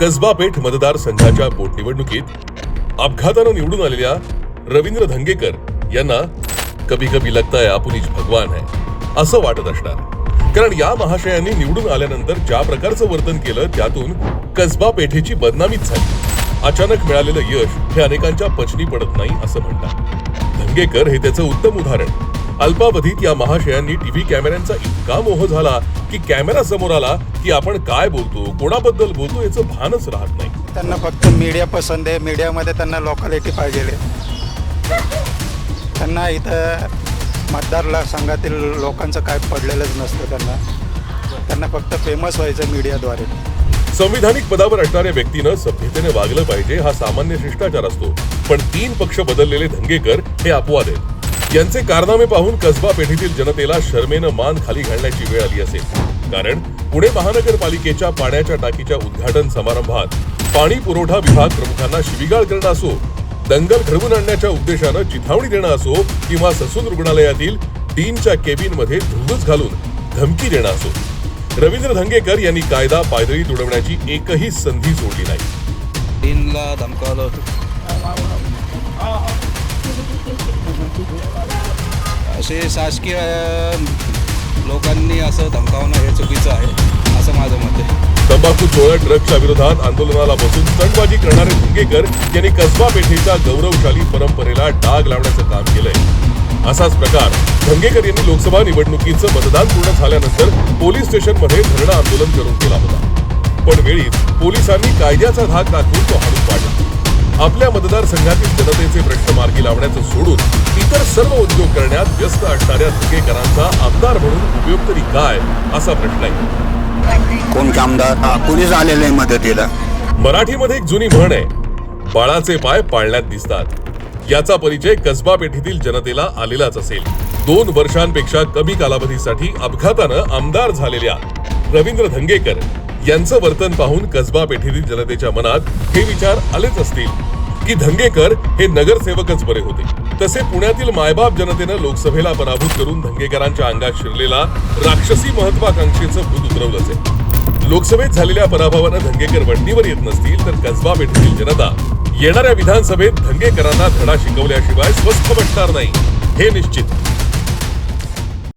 कसबा पेठ मतदारसंघाच्या पोटनिवडणुकीत अपघातानं निवडून आलेल्या रवींद्र धंगेकर यांना कभी कभी लगता है आपण भगवान है असं वाटत असणार. कारण या महाशयांनी निवडून आल्यानंतर ज्या प्रकारचं वर्तन केलं त्यातून कसबा पेठेची बदनामीच झाली. अचानक मिळालेलं यश हे अनेकांच्या पचनी पडत नाही असं म्हणतात. धंगेकर हे त्याचं उत्तम उदाहरण. अल्पावधीत या महाशयांनी टीव्ही कॅमेऱ्यांचा इतका मोह झाला की कॅमेरा समोर आला की आपण काय बोलतो कोणाबद्दल बोलतो याचं भानच राहत नाही. त्यांना फक्त मीडिया पसंत आहे. मीडियामध्ये त्यांना लोकॅलिटी पाहिजे त्यांना इथं मतदार संघातील लोकांचं काय पडलेलंच नसतं त्यांना. त्यांना फक्त फेमस व्हायचं मीडियाद्वारे. संविधानिक पदावर असणाऱ्या व्यक्तीनं सभ्यतेने वागलं पाहिजे हा सामान्य शिष्टाचार असतो. पण तीन पक्ष बदललेले धंगेकर हे अपवाद आहेत. यांचे कारनामे पाहून कसबा पेठेतील जनतेला शर्मेनं मान खाली घालण्याची वेळ आली असेल. कारण पुणे महानगरपालिकेच्या पाण्याच्या टाकीच्या उद्घाटन समारंभात पाणी पुरवठा विभाग प्रमुखांना शिविगाळ करणं असो दंगल घडवून आणण्याच्या उद्देशानं चिथावणी देणं असो किंवा ससून रुग्णालयातील डीनच्या केबिनमध्ये धुंदूच घालून धमकी देणं असो. रवींद्र धंगेकर यांनी कायदा पायदळी तुडवण्याची एकही संधी सोडली नाही. असे शासकीय लोकांनी असं धमकावणं हे चुकीचं आहे असं माझं मत आहे. तंबाखू चोळ्या ड्रग्सच्या विरोधात आंदोलनाला बसून स्टंटबाजी करणारे धुंगेकर यांनी कसबा पेठेच्या गौरवशाली परंपरेला डाग लावण्याचं काम केलंय. असाच प्रकार धंगेकर यांनी लोकसभा निवडणुकीचं मतदान पूर्ण झाल्यानंतर पोलीस स्टेशनमध्ये धरणं आंदोलन करून केला होता. पण वेळीच पोलिसांनी कायद्याचा धाक दाखवून तो हाडून पाडला. आपल्या मतदारसंघातील जनतेचे प्रश्न मार्गी लावण्याचं सोडून इतर सर्व उद्योग करण्यात व्यस्त असणाऱ्या धंगेकरांचा आमदार म्हणून उपयोग तरी काय असा प्रश्न आहे. कोणते आमदार कुणीच आलेलं नाही मदतीला. मराठीमध्ये एक जुनी म्हण आहे बाळाचे पाय पाळण्यात दिसतात. याचा परिचय कसबा पेठेतील जनतेला आलेलाच असेल. दोन वर्षांपेक्षा कमी कालावधीसाठी अपघातानं आमदार झालेल्या रवींद्र धंगेकर यांचं वर्तन पाहून कसबा पेठेतील जनतेच्या मनात हे विचार आलेच असतील. की धंगेकर हे नगरसेवकच बरे होते. तसे पुण्यातील मायबाप जनतेनं लोकसभेला पराभूत करून धंगेकरांच्या अंगात शिरलेला राक्षसी महत्वाकांक्षेचं भूत उतरवलंच आहे लोकसभेत झालेल्या पराभवानं धंगेकर वडणीवर येत नसतील तर कसबा पेठेतील जनता येणाऱ्या विधानसभेत धंगेकरांना धडा शिकवल्याशिवाय स्वस्थ बसणार नाही. हे निश्चित.